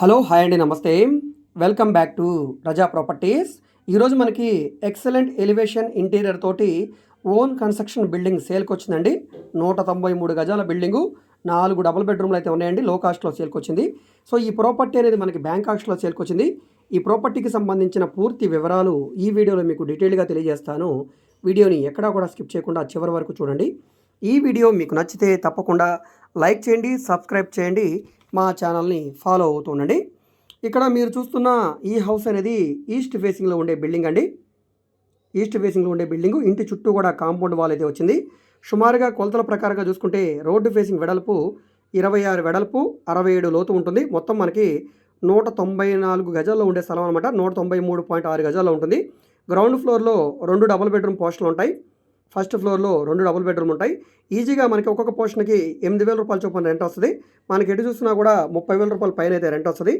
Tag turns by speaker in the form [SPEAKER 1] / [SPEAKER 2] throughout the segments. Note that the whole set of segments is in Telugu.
[SPEAKER 1] హలో హాయ్ అండి నమస్తే. Welcome back to Raza properties. ఈరోజు మనకి ఎక్సలెంట్ ఎలివేషన్ ఇంటీరియర్ తోటి ఓన్ కన్స్ట్రక్షన్ బిల్డింగ్ సేల్కి వచ్చిందండి నూట తొంభై మూడు గజాల బిల్డింగు నాలుగు డబుల్ బెడ్రూమ్లు అయితే ఉన్నాయండి లో కాస్ట్లో సేల్కి వచ్చింది సో ఈ ప్రాపర్టీ అనేది మనకి బ్యాంక్ కాస్ట్లో సేల్కి వచ్చింది ఈ ప్రాపర్టీకి సంబంధించిన పూర్తి వివరాలు ఈ వీడియోలో మీకు డీటెయిల్గా తెలియజేస్తాను. వీడియోని ఎక్కడా కూడా స్కిప్ చేయకుండా చివరి వరకు చూడండి. ఈ వీడియో మీకు నచ్చితే తప్పకుండా లైక్ చేయండి సబ్స్క్రైబ్ చేయండి. మా ఛానల్ని ఫాలో అవుతుండండి ఇక్కడ మీరు చూస్తున్న ఈ హౌస్ అనేది ఈస్ట్ ఫేసింగ్లో ఉండే బిల్డింగ్ అండి. ఈస్ట్ ఫేసింగ్లో ఉండే బిల్డింగ్ ఇంటి చుట్టూ కూడా కాంపౌండ్ వాల్ అయితే వచ్చింది. సుమారుగా కొలతల ప్రకారంగా చూసుకుంటే రోడ్డు ఫేసింగ్ వెడల్పు ఇరవై ఆరు వెడల్పు అరవై ఏడు లోతు ఉంటుంది. మొత్తం మనకి నూట తొంభై నాలుగు గజాల్లో ఉండే స్థలం అనమాట నూట తొంభై మూడు పాయింట్ ఆరు గజాల్లో ఉంటుంది. గ్రౌండ్ ఫ్లోర్లో రెండు డబుల్ బెడ్రూమ్ పోస్టులు ఉంటాయి. ఫస్ట్ ఫ్లోర్లో రెండు డబుల్ బెడ్రూమ్ ఉంటాయి. ఈజీగా మనకి ఒక్కొక్క పోర్షన్కి ఎనిమిది వేల రూపాయల చొప్పున రెంట్ వస్తుంది. మనకి ఎటు చూసినా కూడా ముప్పై వేల రూపాయల పైన అయితే రెంట్ వస్తుంది.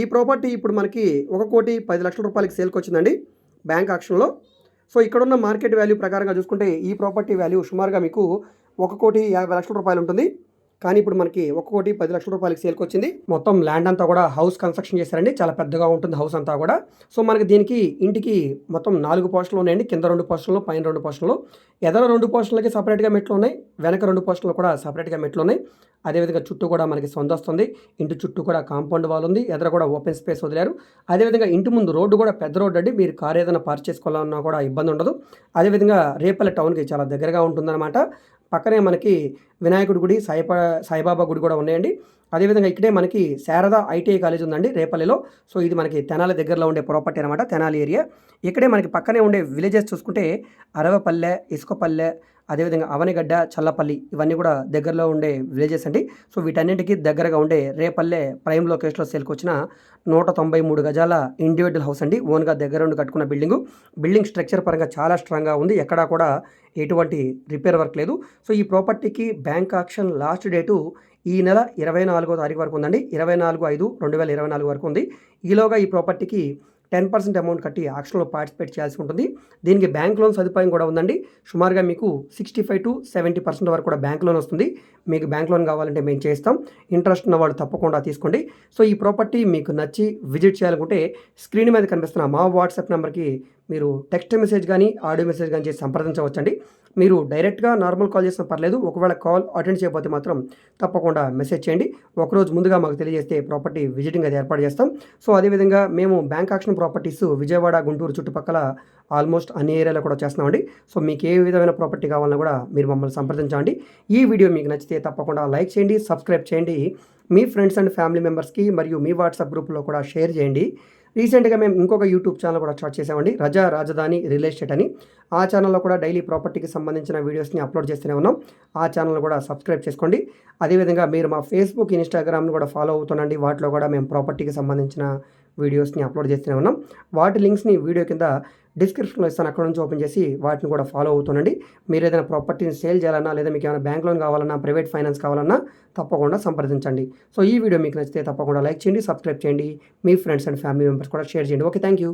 [SPEAKER 1] ఈ ప్రాపర్టీ ఇప్పుడు మనకి ఒక కోటి పది లక్షల రూపాయలకి సేల్కి వచ్చిందండి బ్యాంక్ ఆక్షన్లో. సో ఇక్కడున్న మార్కెట్ వాల్యూ ప్రకారంగా చూసుకుంటే ఈ ప్రాపర్టీ వాల్యూ సుమారుగా మీకు ఒక కోటి యాభై లక్షల రూపాయలు ఉంటుంది. కానీ ఇప్పుడు మనకి ఒక్కొక్కటి పది లక్షల రూపాయలకి సేల్కి వచ్చింది. మొత్తం ల్యాండ్ అంతా కూడా హౌస్ కన్స్ట్రక్షన్ చేశారండి. చాలా పెద్దగా ఉంటుంది హౌస్ అంతా కూడా. సో మనకి దీనికి ఇంటికి మొత్తం నాలుగు పోస్టులు ఉన్నాయండి. కింద రెండు పోస్టులు పైన రెండు పోస్టులు ఎదర రెండు పోస్టులకి సపరేట్గా మెట్లు ఉన్నాయి. వెనక రెండు పోస్టులు కూడా సపరేట్గా మెట్లు ఉన్నాయి. అదేవిధంగా చుట్టూ కూడా మనకి సొంత వస్తుంది. ఇంటి చుట్టూ కూడా కాంపౌండ్ వాల్ ఉంది. ఎదర కూడా ఓపెన్ స్పేస్ వదిలారు. అదేవిధంగా ఇంటి ముందు రోడ్డు కూడా పెద్ద రోడ్డు అండి. మీరు కార్ ఏదైనా పార్క్ చేసుకోవాలన్నా కూడా ఇబ్బంది ఉండదు. అదేవిధంగా రేపల్లె టౌన్కి చాలా దగ్గరగా ఉంటుందన్నమాట. పక్కనే మనకి వినాయకుడి గుడి సాయిబా సాయిబాబా గుడి కూడా ఉన్నాయండి. అదేవిధంగా ఇక్కడే మనకి శారద ఐటీఐ కాలేజ్ ఉందండి రేపల్లిలో. సో ఇది మనకి తెనాలి దగ్గరలో ఉండే ప్రాపర్టీ అనమాట తెనాలి ఏరియా ఇక్కడే మనకి పక్కనే ఉండే విలేజెస్ చూసుకుంటే అరవపల్లె ఇసుకపల్లె అదేవిధంగా అవనిగడ్డ చల్లపల్లి ఇవన్నీ కూడా దగ్గరలో ఉండే విలేజెస్ అండి. సో వీటన్నింటికి దగ్గరగా ఉండే రేపల్లె ప్రైమ్ లొకేషన్లో సేల్కి వచ్చిన నూట తొంభై మూడు గజాల ఇండివిజువల్ హౌస్ అండి. ఓన్గా దగ్గర ఉండి కట్టుకున్న బిల్డింగు బిల్డింగ్ స్ట్రక్చర్ పరంగా చాలా స్ట్రాంగ్గా ఉంది. ఎక్కడా కూడా ఎటువంటి రిపేర్ వర్క్ లేదు. సో ఈ ప్రాపర్టీకి బ్యాంక్ ఆక్షన్ లాస్ట్ డేటు ఈ నెల ఇరవై నాలుగో తారీఖు వరకు ఉందండి. ఇరవై నాలుగు ఐదు రెండు వేల ఇరవై నాలుగు వరకు ఉంది. ఈలోగా ఈ ప్రాపర్టీకి టెన్ పర్సెంట్ అమౌంట్ కట్టి ఆక్షన్లో పార్టిసిపేట్ చేయాల్సి ఉంటుంది. దీనికి బ్యాంక్ లోన్ సదుపాయం కూడా ఉందండి. సుమారుగా మీకు sixty five to seventy percent వరకు కూడా బ్యాంక్ లోన్ వస్తుంది. మీకు బ్యాంక్ లోన్ కావాలంటే మేము చేస్తాం. ఇంట్రెస్ట్ ఉన్న వాళ్ళు తప్పకుండా తీసుకోండి. సో ఈ ప్రాపర్టీ మీకు నచ్చి విజిట్ చేయాలనుకుంటే స్క్రీన్ మీద కనిపిస్తున్న మా వాట్సాప్ నెంబర్కి మీరు టెక్స్ట్ మెసేజ్ కానీ ఆడియో మెసేజ్ కానీ చేసి సంప్రదించవచ్చండి. మీరు డైరెక్ట్గా నార్మల్ కాల్ చేసినా పర్లేదు ఒకవేళ కాల్ అటెండ్ చేయకపోతే మాత్రం తప్పకుండా మెసేజ్ చేయండి. ఒకరోజు ముందుగా మాకు తెలియజేస్తే ప్రాపర్టీ విజిటింగ్ అది ఏర్పాటు చేస్తాం. సో అదేవిధంగా మేము bank auction properties Vijayawada Guntur చుట్టుపక్కల ఆల్మోస్ట్ అన్ని ఏరియాలో కూడా చేస్తున్నామండి. సో మీకు ఏ విధమైన ప్రాపర్టీ కావాలన్నా కూడా మీరు మమ్మల్ని సంప్రదించండి. ఈ వీడియో మీకు నచ్చితే తప్పకుండా లైక్ చేయండి సబ్స్క్రైబ్ చేయండి. మీ ఫ్రెండ్స్ అండ్ ఫ్యామిలీ మెంబర్స్కి మరియు మీ వాట్సాప్ గ్రూప్లో కూడా షేర్ చేయండి. రీసెంట్గా మేము ఇంకొక యూట్యూబ్ ఛానల్ కూడా స్టార్ట్ చేసామండి రజా రాజధాని రియల్ ఎస్టేట్ అని. ఆ ఛానల్లో కూడా డైలీ ప్రాపర్టీకి సంబంధించిన వీడియోస్ని అప్లోడ్ చేస్తూనే ఉన్నాం. ఆ ఛానల్ కూడా సబ్స్క్రైబ్ చేసుకోండి. అదేవిధంగా మీరు మా ఫేస్బుక్ ఇన్స్టాగ్రామ్ను కూడా ఫాలో అవుతుండండి. వాటిలో కూడా మేము ప్రాపర్టీకి సంబంధించిన వీడియోస్ని అప్లోడ్ చేస్తూనే ఉన్నాం. వాటి లింక్స్ని వీడియో కింద డిస్క్రిప్షన్లో ఇస్తాను. అక్కడ నుంచి ఓపెన్ చేసి వాటిని కూడా ఫాలో అవుతుండండి. మీరు ఏదైనా ప్రాపర్టీని సేల్ చేయాలన్నా లేదా మీకు ఏమైనా బ్యాంక్ లోన్ కావాలన్నా ప్రైవేట్ ఫైనాన్స్ కావాలన్నా తప్పకుండా సంప్రదించండి. సో ఈ వీడియో మీకు నచ్చితే తప్పకుండా లైక్ చేయండి సబ్స్క్రైబ్ చేయండి. మీ ఫ్రెండ్స్ అండ్ ఫ్యామిలీ మెంబర్స్ కూడా షేర్ చేయండి. Okay thank you.